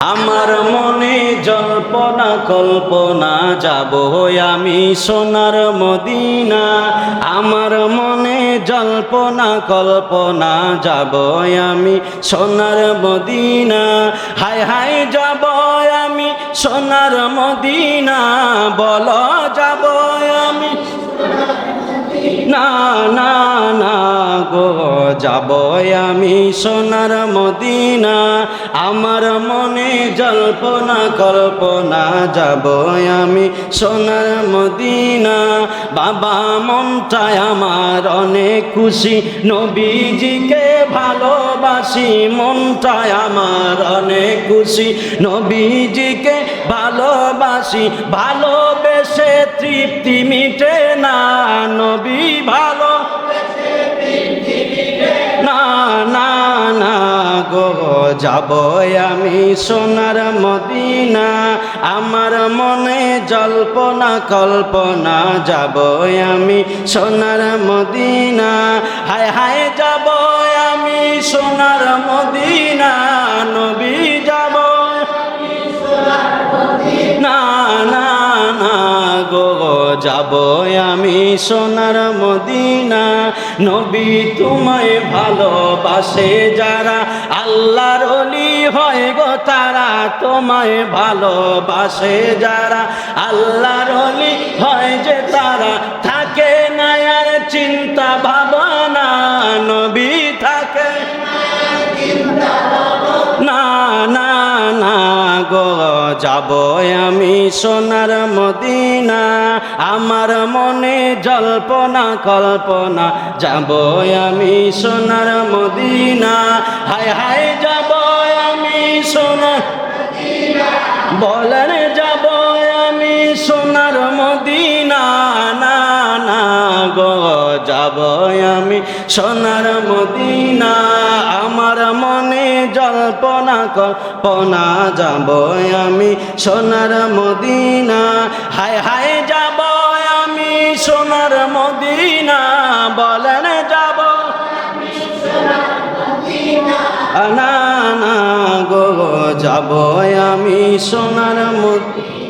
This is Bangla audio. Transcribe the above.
আমার মনে জল্পনা, কল্পনা, যাব আমি সোনার মদিনা। আমার মনে জল্পনা, কল্পনা, যাব আমি সোনার মদিনা। হায় হায়, যাব আমি সোনার মদিনা। বল, যাব আমি না না যাব আমি সোনার মদিনা। আমার মনে জল্পনা, কল্পনা যাব আমি সোনার মদিনা। বাবা মনটায় আমার অনেক খুশি, নবীজিকে ভালোবাসি। মনটায় আমার অনেক খুশি, নবীজিকে ভালোবাসি। ভালোবেসে তৃপ্তি মিটে না, নবী ভালো গো, যাব আমি সোনার মদিনা। আমার মনে জল্পনা, কল্পনা, যাব আমি সোনার মদিনা। হায় হায়, যাব আমি সোনার মদিনা। নবী যাব আমি সোনার মদিনা। নবী তোমায় ভালোবাসে যারা, আল্লাহর অলি হয় গো তারা। তোমায় ভালোবাসে যারা, আল্লাহর অলি হয় যে তারা। থাকে না আর চিন্তা ভাবনা গো, যাব আমি সোনার মদিনা। আমার মনে জল্পনা, কল্পনা, যাব আমি সোনার মদিনা। হায় হায়, যাব আমি সোনার বলেন, যাব আমি সোনার মদিনা। যাব আমি সোনার মদিনা। আমার মনে জল্পনা, কল্পনা যাব আমি সোনার মদিনা। হায় হায় যাব আমি সোনার মদিনা। বলেন যাব না না, গো যাব আমি সোনার মদিনা।